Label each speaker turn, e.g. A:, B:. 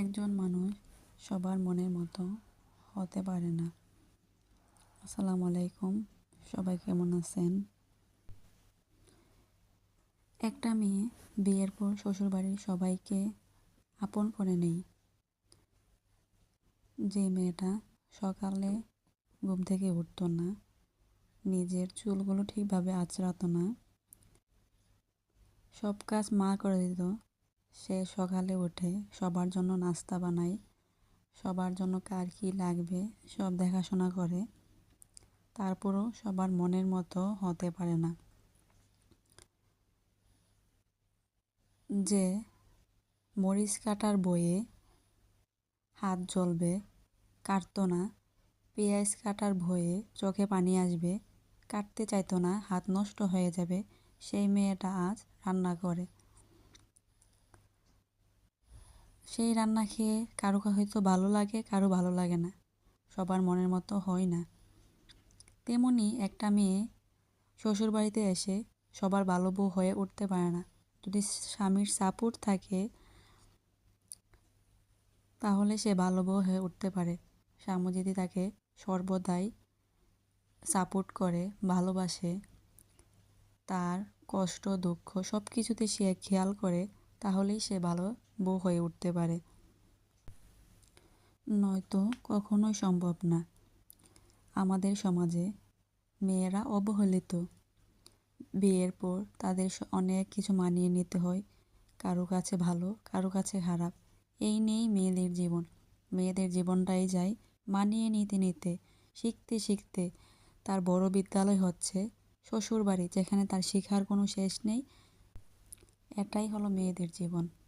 A: একজন মানুষ সবার মনের মতো হতে পারে না। আসসালামু আলাইকুম, সবাই কেমন আছেন? একটা মেয়ে বিয়ের পর শ্বশুরবাড়ির সবাইকে আপন করে নেই। যে মেয়েটা সকালে ঘুম থেকে উঠতো না, নিজের চুলগুলো ঠিকভাবে আঁচড়াতো না, সব কাজ মা করে দিত সে সকালে উঠে সবার জন্য নাস্তা বানায়, সবার জন্য কার কী লাগবে সব দেখাশোনা করে। তারপরও সবার মনের মতো হতে পারে না। যে মরিচ কাটার বইয়ে হাত জ্বলবে, কাটতো না। পেঁয়াজ কাটার ভয়ে চোখে পানি আসবে, কাটতে চাইতো না, হাত নষ্ট হয়ে যাবে। সেই মেয়েটা আজ রান্না করে। সেই রান্না খেয়ে কারও হয়তো ভালো লাগে, কারও ভালো লাগে না। সবার মনের মতো হয় না। তেমনি একটা মেয়ে শ্বশুরবাড়িতে এসে সবার ভালো বউ হয়ে উঠতে পারে না। যদি স্বামীর সাপোর্ট থাকে, তাহলে সে ভালো বউ হয়ে উঠতে পারে। স্বামী যদি তাকে সর্বদাই সাপোর্ট করে, ভালোবাসে, তার কষ্ট, দুঃখ সব কিছুতে সে খেয়াল করে, তাহলেই সে ভালো বউ হয়ে উঠতে পারে। নয়তো কখনোই সম্ভব না। আমাদের সমাজে মেয়েরা অবহেলিত। বিয়ের পর তাদের অনেক কিছু মানিয়ে নিতে হয়। কারও কাছে ভালো, কারও কাছে খারাপ। এই নিয়েই মেয়েদের জীবন। মেয়েদের জীবনটাই যায় মানিয়ে নিতে নিতে, শিখতে শিখতে তার বড় বিদ্যালয় হচ্ছে শ্বশুরবাড়ি, যেখানে তার শেখার কোনো শেষ নেই। এটাই হলো মেয়েদের জীবন।